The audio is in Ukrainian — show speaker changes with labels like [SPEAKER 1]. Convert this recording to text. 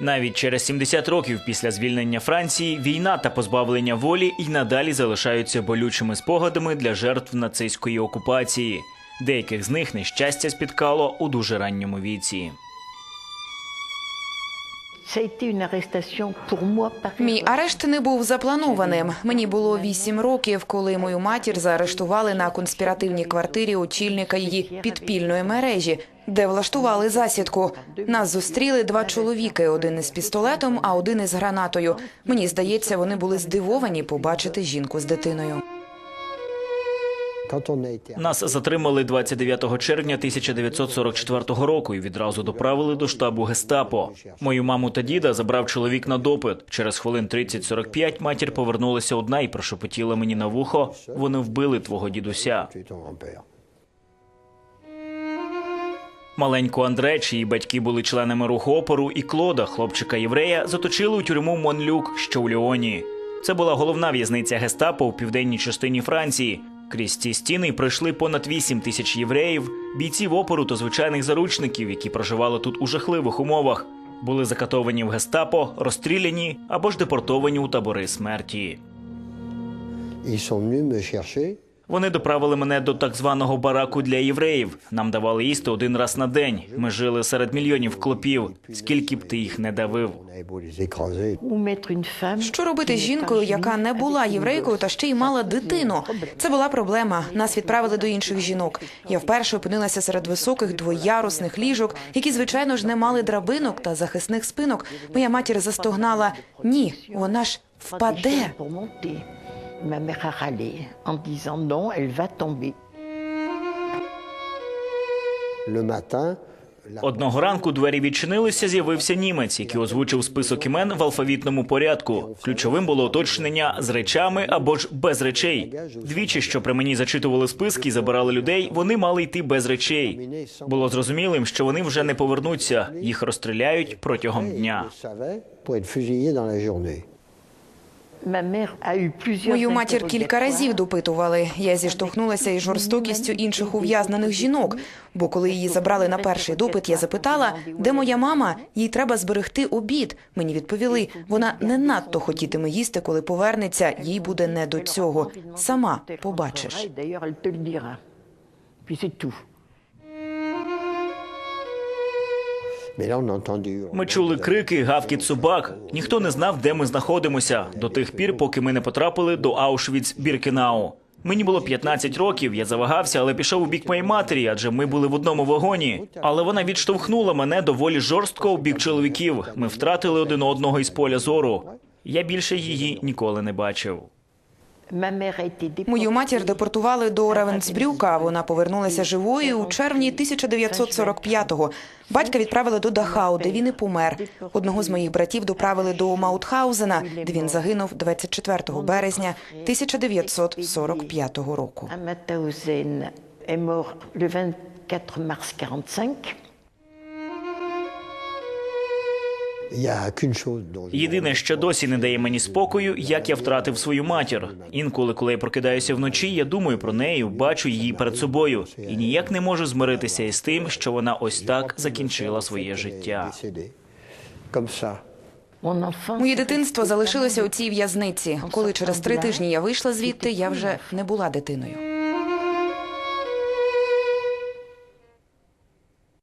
[SPEAKER 1] Навіть через 70 років після звільнення Франції війна та позбавлення волі і надалі залишаються болючими спогадами для жертв нацистської окупації. Деяких з них нещастя спіткало у дуже ранньому віці.
[SPEAKER 2] Мій арешт не був запланованим. Мені було вісім років, коли мою матір заарештували на конспіративній квартирі очільника її підпільної мережі, де влаштували засідку. Нас зустріли два чоловіки: один із пістолетом, а один із гранатою. Мені здається, вони були здивовані побачити жінку з дитиною.
[SPEAKER 1] Нас затримали 29 червня 1944 року і відразу доправили до штабу Гестапо. Мою маму та діда забрав чоловік на допит. Через хвилин 30-45 матір повернулася одна і прошепотіла мені на вухо. Вони вбили твого дідуся. Маленьку Андре, чиї батьки були членами руху опору, і Клода, хлопчика єврея, заточили у тюрму Монлюк, що у Ліоні. Це була головна в'язниця гестапо у південній частині Франції. Крізь ці стіни пройшли понад 8 тисяч євреїв, бійців опору та звичайних заручників, які проживали тут у жахливих умовах. Були закатовані в гестапо, розстріляні або ж депортовані у табори смерті.
[SPEAKER 3] Ils.
[SPEAKER 1] Вони доправили мене до так званого бараку для євреїв. Нам давали їсти один раз на день. Ми жили серед мільйонів клопів. Скільки б ти їх не давив.
[SPEAKER 2] Що робити з жінкою, яка не була єврейкою та ще й мала дитину? Це була проблема. Нас відправили до інших жінок. Я вперше опинилася серед високих двоярусних ліжок, які, звичайно ж, не мали драбинок та захисних спинок. Моя матір застогнала: ні, вона ж впаде.
[SPEAKER 4] Ma mère a râlé en disant non, elle va tomber.
[SPEAKER 3] Le matin,
[SPEAKER 1] Одного ранку двері відчинилися, з'явився німець, який озвучив список імен в алфавітному порядку. Ключовим було уточнення з речами або ж без речей. Двічі, що при мені зачитували списки і забирали людей, вони мали йти без речей. Було зрозумілим, що вони вже не повернуться. Їх розстріляють протягом дня.
[SPEAKER 2] Мою матір кілька разів допитували. Я зіштовхнулася із жорстокістю інших ув'язнених жінок. Бо коли її забрали на перший допит, я запитала, де моя мама? Їй треба зберегти обід. Мені відповіли, вона не надто хотітиме їсти, коли повернеться. Їй буде не до цього. Сама побачиш.
[SPEAKER 1] Ми чули крики, гавкіт собак. Ніхто не знав, де ми знаходимося до тих пір, поки ми не потрапили до Аушвіц-Біркенау. Мені було 15 років. Я завагався, але пішов у бік моєї матері, адже ми були в одному вагоні. Але вона відштовхнула мене доволі жорстко в бік чоловіків. Ми втратили один одного із поля зору. Я більше її ніколи не бачив.
[SPEAKER 2] Мою матір депортували до Равенсбрюка. Вона повернулася живою у червні 1945-го. Батька відправили до Дахау, де він і помер. Одного з моїх братів доправили до Маутхаузена, де він загинув 24 березня 1945 року.
[SPEAKER 1] Єдине, що досі не дає мені спокою, як я втратив свою матір. Інколи, коли я прокидаюся вночі, я думаю про неї, бачу її перед собою і ніяк не можу змиритися із тим, що вона ось так закінчила своє життя.
[SPEAKER 2] Моє дитинство залишилося у цій в'язниці. Коли через три тижні я вийшла звідти, я вже не була дитиною.